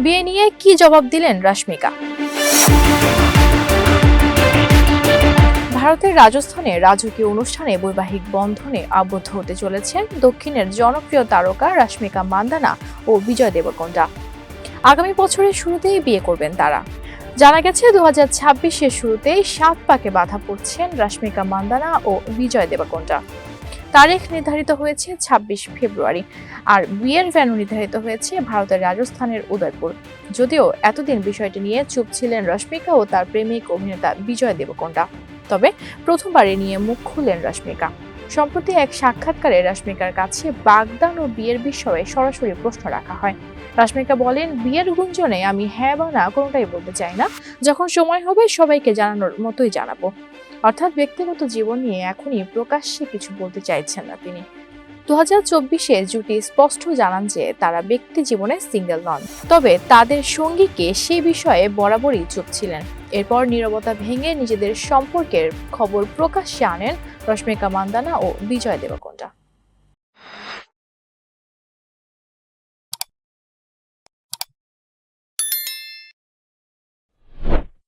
বিয়ে নিয়ে কি জবাব দিলেন রাশমিকা? ভারতের রাজস্থানে রাজকীয় অনুষ্ঠানে বৈবাহিক বন্ধনে আবদ্ধ হতে চলেছেন দক্ষিণের জনপ্রিয় তারকা রাশমিকা মান্দানা ও বিজয় দেবকোন্ডা আগামী বছরের শুরুতেই বিয়ে করবেন তারা। জানা গেছে দু হাজার ছাব্বিশের শুরুতেই সাত পাকে বাধা পড়ছেন রাশমিকা মান্দানা ও বিজয় দেবকোন্ডা তারিখ নির্ধারিত হয়েছে ছাব্বিশ ফেব্রুয়ারি আর বিয়ের ভ্যানু নির্ধারিত হয়েছে ভারতের রাজস্থানের উদয়পুর। যদিও এতদিন বিষয়টি নিয়ে চুপ ছিলেন রশ্মিকা ও তার প্রেমিক অভিনেতা বিজয় দেবকোন্ডা তবে প্রথমবারে নিয়ে মুখ খুললেন রশ্মিকা। সম্প্রতি এক সাক্ষাৎকারে রশ্মিকার কাছে বাগদান ও বিয়ের বিষয়ে সরাসরি প্রশ্ন রাখা হয়। রশ্মিকা বলেন, বিয়ের গুঞ্জনে আমি হ্যাঁ বা না কোনোটাই বলতে চাই না। যখন সময় হবে সবাইকে জানানোর মতোই জানাব। অর্থাৎ ব্যক্তিগত জীবন নিয়ে এখনই প্রকাশ্যে কিছু বলতে চাইছেন না তিনি। দু হাজার চব্বিশে জুটি স্পষ্ট জানান যে তারা ব্যক্তি জীবনে সিঙ্গেল নন। তবে তাদের সঙ্গীকে সে বিষয়ে বরাবরই চুপ ছিলেন। এরপর নিরবতা ভেঙে নিজেদের সম্পর্কের খবর প্রকাশ্যে আনেন রশ্মিকা মান্দানা ও বিজয় দেবকোন্ডা